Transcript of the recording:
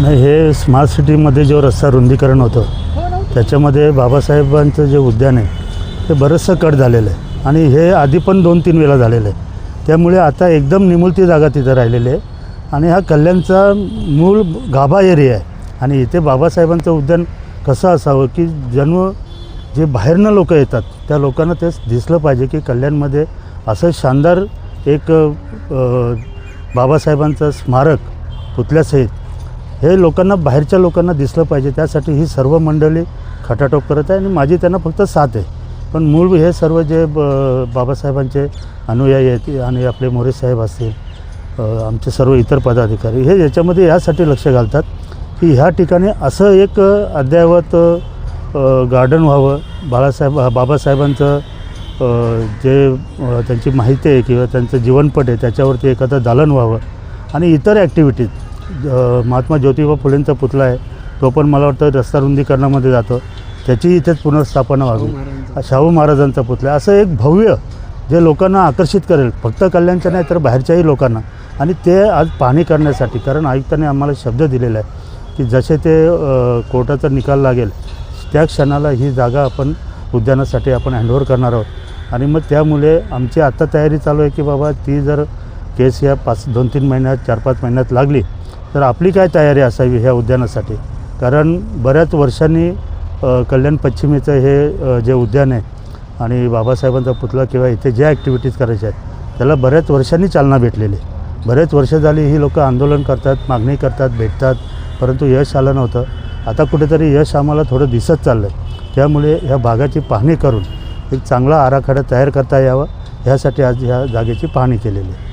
नाही हे स्मार्ट सिटीमध्ये जो रस्ता रुंदीकरण होतं त्याच्यामध्ये बाबासाहेबांचं जे उद्यान आहे ते बरंचसं कट झालेलं आहे. आणि हे आधी पण दोन तीन वेळा झालेलं आहे. त्यामुळे आता एकदम निमुळती जागा तिथं राहिलेली आहे. आणि हा कल्याणचा मूळ गाभा एरिया आहे. आणि इथे बाबासाहेबांचं उद्यान कसं असावं की जन्म जे बाहेरनं लोक येतात त्या लोकांना तेच दिसलं पाहिजे की कल्याणमध्ये असं शानदार एक बाबासाहेबांचं स्मारक पुतल्यासहित हे लोकांना बाहेरच्या लोकांना दिसलं पाहिजे. त्यासाठी ही सर्व मंडळी खटाटोप करत आहे आणि माझी त्यांना फक्त साथ आहे. पण मूळ हे सर्व जे ब बाबासाहेबांचे अनुयायी आहेत आणि आपले मोरे साहेब असतील आमचे सर्व इतर पदाधिकारी हे याच्यामध्ये यासाठी लक्ष घालतात की ह्या ठिकाणी असं एक अद्ययावत गार्डन व्हावं. बाळासाहेब बाबासाहेबांचं जे त्यांची माहिती आहे किंवा त्यांचं जीवनपट आहे त्याच्यावरती एखादं दालन व्हावं. आणि इतर ॲक्टिव्हिटीज महात्मा ज्योतिबा फुलेंचा पुतळा आहे. तो पण मला वाटतं रस्ता रुंदीकरणामध्ये जातो. त्याची इथेच पुनर्स्थापना व्हावी. शाहू महाराजांचा. पुतळा असं एक भव्य जे लोकांना आकर्षित करेल. फक्त कल्याणच्या नाही तर बाहेरच्याही लोकांना. आणि ते आज पाहणी करण्यासाठी कारण आयुक्तांनी आम्हाला शब्द दिलेला आहे की जसे ते कोर्टाचा निकाल लागेल त्या क्षणाला ही जागा आपण उद्यानासाठी आपण हँडओव्हर करणार आहोत. आणि मग त्यामुळे आमची आत्ता तयारी चालू आहे की बाबा ती जर केस या पाच दोन तीन महिन्यात चार पाच महिन्यात लागली तर आपली काय तयारी असावी ह्या उद्यानासाठी? कारण बऱ्याच वर्षांनी कल्याण पश्चिमेचं हे जे उद्यान आहे आणि बाबासाहेबांचा पुतळा किंवा इथे ज्या ॲक्टिव्हिटीज करायच्या आहेत त्याला बऱ्याच वर्षांनी चालना भेटलेली आहे. बरेच वर्ष झाली ही लोकं आंदोलन करतात मागणी करतात भेटतात परंतु यश आलं नव्हतं. आता कुठेतरी यश आम्हाला थोडं दिसत चाललं आहे त्यामुळे ह्या भागाची पाहणी करून एक चांगला आराखडा तयार करता यावा ह्यासाठी आज ह्या जागेची पाहणी केलेली आहे.